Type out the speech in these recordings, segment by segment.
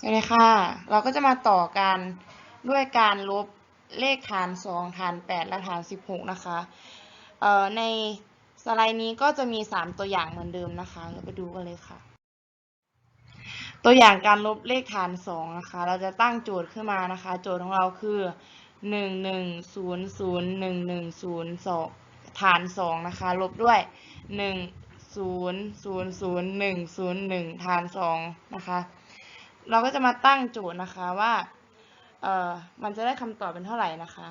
สวัสดีค่ะ เราก็จะมาต่อกันด้วยการลบเลขฐาน2ฐาน 8 และฐาน 16 นะคะเอ่อในสไลด์นี้ก็จะมี 3 ตัวอย่างเหมือนเดิมนะคะ เราไปดูกันเลยค่ะ ตัวอย่างการลบเลขฐาน 2 นะคะ เราจะตั้งโจทย์ขึ้นมานะคะ โจทย์ของเราคือ 1 1 0 0 1 1 0 2ฐาน 2 นะคะ ลบด้วย 1 0 0 0 1 0 1ฐาน 2 นะคะ เราก็จะมาตั้งโจทย์นะคะว่าเอ่อมันจะได้คำตอบเป็นเท่าไหร่นะคะ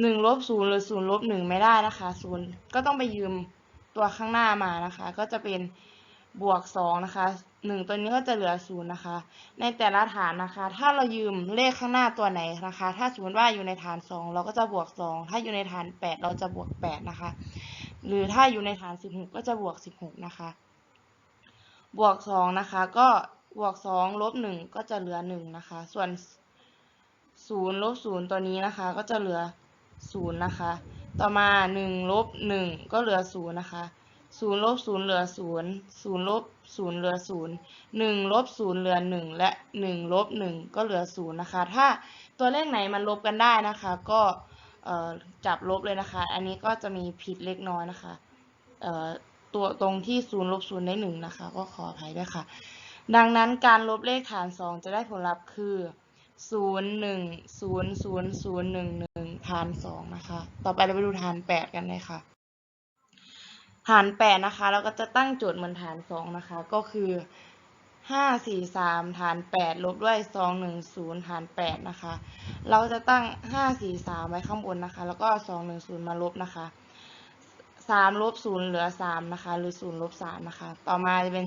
หนึ่งลบศูนย์หรือศูนย์ลบหนึ่งไม่ได้นะคะศูนย์ก็ต้องไปยืมตัวข้างหน้ามานะคะ ก็จะเป็นบวกสองนะคะหนึ่งตัวนี้ก็จะเหลือศูนย์นะคะ ในแต่ละฐานนะคะ ถ้าเรายืมเลขข้างหน้าตัวไหนนะคะ ถ้าสมมติว่าอยู่ในฐานสองเราก็จะบวกสองถ้าอยู่ในฐานแปดเราจะบวกแปดนะคะ หรือถ้าอยู่ในฐานสิบหกก็จะบวกสิบหกนะคะ บวกสองนะคะ ก็ บวกสองลบหนึ่งก็จะเหลือหนึ่งนะคะ ส่วนศูนย์ลบศูนย์ตัวนี้นะคะ ก็จะเหลือศูนย์นะคะ ต่อมาหนึ่งลบหนึ่งก็เหลือศูนย์นะคะศูนย์ลบศูนย์เหลือศูนย์ศูนย์ลบศูนย์เหลือศูนย์หนึ่งลบศูนย์เหลือหนึ่งและหนึ่งลบหนึ่งก็เหลือศูนย์นะคะ ถ้าตัวเลขไหนมันลบกันได้นะคะ ก็จับลบเลยนะคะ อันนี้ก็จะมีผิดเล็กน้อยนะคะตัวตรงที่ศูนย์ลบศูนย์ได้หนึ่งนะคะ ก็ขออภัยด้วยค่ะ ดังนั้นการลบเลขฐานสองจะได้ผลลัพธ์คือศูนย์หนึ่งศูนย์ศูนย์ศูนย์หนึ่งหนึ่งฐานสองนะคะ ต่อไปเราไปดูฐานแปดกันเลยค่ะ ฐานแปดนะคะ เราก็จะตั้งโจทย์เหมือนฐานสองนะคะ ก็คือห้าสี่สามฐานแปดลบด้วยสองหนึ่งศูนย์ฐานแปดนะคะ เราจะตั้งห้าสี่สามไว้ข้างบนนะคะ แล้วก็สองหนึ่งศูนย์มาลบนะคะสามลบศูนย์เหลือสามนะคะ หรือศูนย์ลบสามนะคะ ต่อมาจะเป็น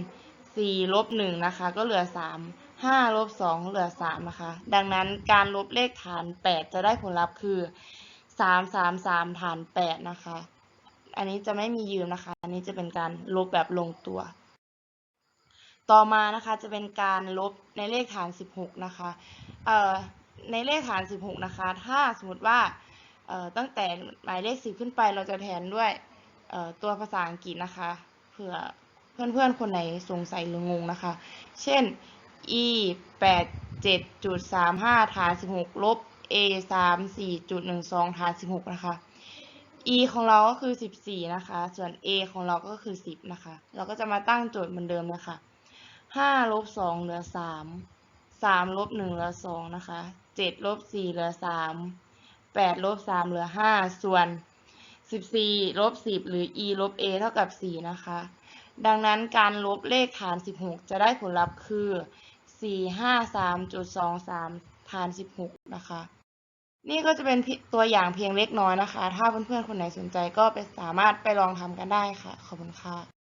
สี่ลบหนึ่งนะคะ ก็เหลือสามห้าลบสองเหลือสามนะคะ ดังนั้นการลบเลขฐานแปดจะได้ผลลัพธ์คือสามสามสามฐานแปดนะคะ อันนี้จะไม่มียืมนะคะ อันนี้จะเป็นการลบแบบลงตัว ต่อมานะคะจะเป็นการลบในเลขฐานสิบหกนะคะเอ่อในเลขฐานสิบหกนะคะ ถ้าสมมติว่าเอ่อตั้งแต่หมายเลขสิบขึ้นไปเราจะแทนด้วยเอ่อตัวภาษาอังกฤษนะคะ เผื่อ เพื่อนๆ คนไหนสงสัยหรืองงนะคะ เช่น e 8 7จุด35ฐาน16 ลบ a 3 4จุด12ฐาน16 นะคะ e ของเราก็คือ 14 นะคะ ส่วน a ของเราก็คือ 10 นะคะ เราก็จะมาตั้งโจทย์เหมือนเดิมนะคะ5ลบ2เหลือ 3 3ลบ1เหลือ2นะคะ7ลบ4เหลือ 3 8ลบ3เหลือ 5 ส่วน 14ลบ10 หรือ e ลบ a เท่ากับ 4 นะคะ ดังนั้นการลบเลขฐาน 16 จะได้ผลลัพธ์คือ 453.23ฐาน 16 นะคะ นี่ก็จะเป็นตัวอย่างเพียงเล็กน้อยนะคะ ถ้าเพื่อนๆคนไหนสนใจก็ไปสามารถไปลองทำกันได้ค่ะ ขอบคุณค่ะ